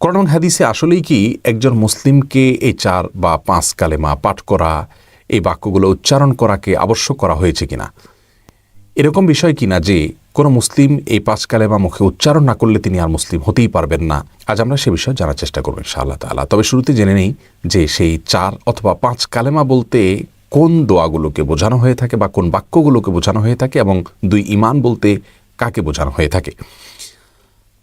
করণ হাদিসে আসলেই কি একজন মুসলিমকে এই চার বা পাঁচ কালেমা পাঠ করা, এই বাক্যগুলো উচ্চারণ করাকে আবশ্যক করা হয়েছে কিনা? এরকম বিষয় কিনা যে কোনো মুসলিম এই পাঁচ কালেমা মুখে উচ্চারণ না করলে তিনি আর মুসলিম হতেই পারবেন না। আজ আমরা সে বিষয়ে জানার চেষ্টা করব ইনশাআল্লাহ তাআলা। তবে শুরুতে জেনে নেই যে সেই চার অথবা পাঁচ কালেমা বলতে কোন দোয়াগুলোকে বোঝানো হয়ে থাকে বা কোন বাক্যগুলোকে বোঝানো হয়ে থাকে এবং দুই ইমান বলতে কাকে বোঝানো হয়ে থাকে?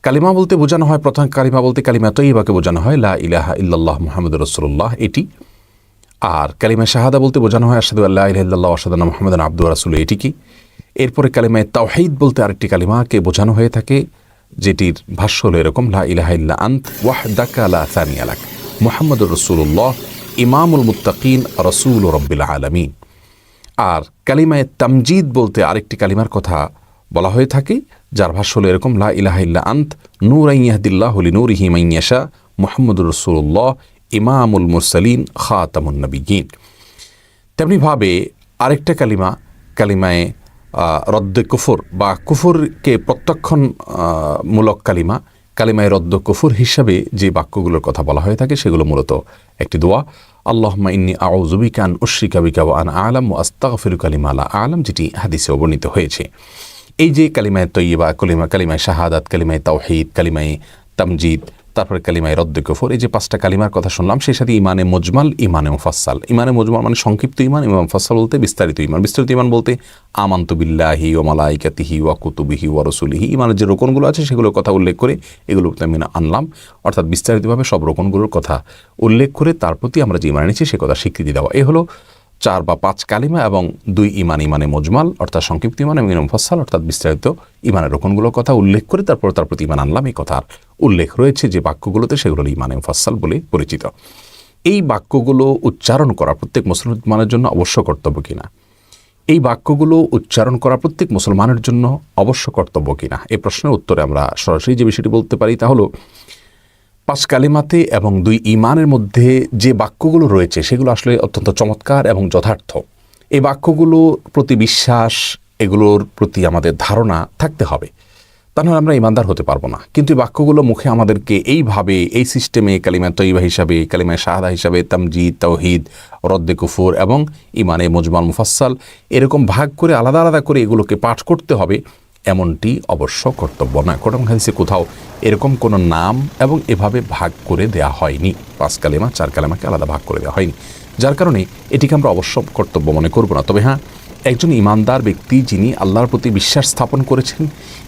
কালিমা বলতে বোঝানো হয়, প্রথম কালিমা বলতে কালিমা তৈবাকে বোঝানো হয়, লা ইলাহা ইল্লাল্লাহ মুহাম্মদ রসুল্লাহ এটি। আর কালিমা শাহাদা বলতে বোঝানো হয় আসাদু আল্লাহ ইল্লাল্লাহ আসাদানা মোহাম্মদ আব্দুল রাসুল এটি কি? এরপরে কালিমায় তাওহিদ বলতে আরেকটি কালিমাকে বোঝানো হয়ে থাকে, যেটির ভাষ্য হলো এরকম, লা ইলাহা ইল্লা আন্ত ওয়াহদাকা লা সানি আলাক মুহাম্মদুর রসুল্লাহ ইমামুল মুত্তাকিন, রসুল রব্বিল আলমিন। আর কালিমায় তামজিদ বলতে আরেকটি কালিমার কথা বলা হয়ে থাকে যার ভাষ্য হলো এরকম, লা ইলাহা ইল্লা আন্ত নূর আইয়াহদিল্লাহ হলি নূর হিমাইয়াশা মোহাম্মদুর রসুল্লাহ ইমামুল মুরসালিন, খাতামুন নবীন তেমনিভাবে আরেকটা কালিমা, কালিমায় রদ্দ কুফর বা কুফরকে প্রত্যক্ষণ মূলক কালিমা, কালিমায় রদ্দ কুফর হিসাবে যে বাক্যগুলোর কথা বলা হয়ে থাকে সেগুলো মূলত একটি দোয়া। আল্লাহমা ইন্নি আউজুবিকা আন উশ্রিকা বিকা আন আলাম ও আস্তাগফিরু কালিমা আলা আলম যেটি হাদিসে বর্ণিত হয়েছে। এই যে কালিমায় তৈবা কলিমা, কালিমায় শাহাদাত, কালিমায় তাওহিদ, কালিমায় তামজিদ, তারপরে কালিমায় রদ্দ কফর, এই যে পাঁচটা কালিমার কথা শুনলাম, সেই সাথে ইমানে মজমাল, ইমানে মুফাসাল ইমানে মজমাল মানে সংক্ষিপ্ত ইমান ইমান মুফাসাল বলতে বিস্তারিত ইমান। বিস্তারিত ইমান বলতে আমান্ত বিল্লাহি ও মালাইকাতিহি ওয়া কুতুবিহি ওয়া রসুলিহি। ইমানের যে রোকনগুলো আছে সেগুলোর কথা উল্লেখ করে এগুলো আমি আনলাম। অর্থাৎ বিস্তারিতভাবে সব রোকনগুলোর কথা উল্লেখ করে তার প্রতি আমরা যে ইমান এনেছি, সে কথা স্বীকৃতি দেওয়া। এ হলো চার বা পাঁচ কালিমা এবং দুই ইমান, ইমানে মজমাল, অর্থাৎ সংক্ষিপ্ত ইমান এবং মুফাসাল অর্থাৎ বিস্তারিত ইমানের রোকনগুলোর কথা উল্লেখ করে তারপর তার প্রতি ইমান আনলাম। এই কথার উল্লেখ রয়েছে যে বাক্যগুলোতে সেগুলো ইমানে মুফাসাল বলে পরিচিত। এই বাক্যগুলো উচ্চারণ করা প্রত্যেক মুসলমানের জন্য অবশ্য কর্তব্য কিনা? এই বাক্যগুলো উচ্চারণ করা প্রত্যেক মুসলমানের জন্য অবশ্য কর্তব্য কিনা? এই প্রশ্নের উত্তরে আমরা সরাসরি যে বিষয়টি বলতে পারি তা হলো পাঁচ কালিমাতে এবং দুই ইমানের মধ্যে যে বাক্যগুলো রয়েছে, সেগুলো আসলে অত্যন্ত চমৎকার এবং যথার্থ। এই বাক্যগুলো প্রতি বিশ্বাস, এগুলোর প্রতি আমাদের ধারণা থাকতে হবে। তা নাহলে আমরা ইমানদার হতে পারব না। কিন্তু এই বাক্যগুলো মুখে আমাদেরকে এইভাবে, এই সিস্টেমে কালিমা তৈবা হিসাবে কালিমায় শাহাদা হিসাবে, তামজিদ তৌহিদ রদ্দে কুফুর এবং ইমানে মজমাল মুফাসাল এরকম ভাগ করে, আলাদা আলাদা করে এগুলোকে পাঠ করতে হবে। এমনটি অবশ্য কর্তব্য না কোরআন হাদিসে কোথাও এরকম কোনো নাম এবং এভাবে ভাগ করে দেয়া হয়নি। পাঁচ কালেমা, চার কালেমাকে আলাদা ভাগ করে দেওয়া হয়নি। যার কারণে এটিকে আমরা অবশ্য কর্তব্য মনে করব না। তবে হ্যাঁ একজন ইমানদার ব্যক্তি যিনি আল্লাহর প্রতি বিশ্বাস স্থাপন করেছেন,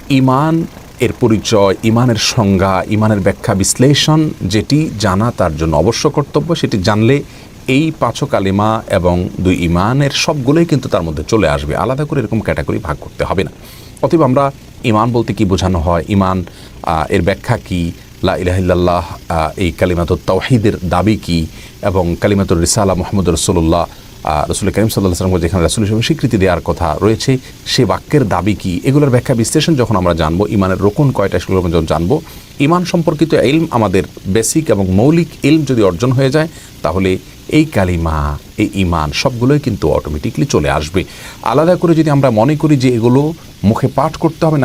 ইমান এর পরিচয়, ইমানের সংজ্ঞা, ইমানের ব্যাখ্যা বিশ্লেষণ, যেটি জানা তার জন্য অবশ্য কর্তব্য, সেটি জানলে এই পাঁচ কালিমা এবং দুই ইমানের সবগুলোই কিন্তু তার মধ্যে চলে আসবে। আলাদা করে এরকম ক্যাটাগরি ভাগ করতে হবে না। অতএব আমরা ইমান বলতে কি বোঝানো হয়? ইমান এর ব্যাখ্যা কি? লা ইলাহিল্লাহ এই কালিমাতুর তাওহিদের দাবি কি? এবং কালিমাতুর রিসালা মোহাম্মদ রসুল্লাহ রসুল করিম সাল্লাহ সাল্লাম যেখানে রাসুল হিসেবে স্বীকৃতি দেওয়ার কথা রয়েছে, সে বাক্যের দাবি কি? এগুলোর ব্যাখ্যা বিশ্লেষণ যখন আমরা জানব, ইমানের রোকন কয়টা সেগুলো যখন জানব, ইমান সম্পর্কিত এলম আমাদের বেসিক এবং মৌলিক এলম যদি অর্জন হয়ে যায়, তাহলে এই কালিমা, এই ইমান সবগুলোই কিন্তু অটোমেটিকলি চলে আসবে। আলাদা করে যদি আমরা মনে করি যে এগুলো মুখে পাঠ করতে হবে না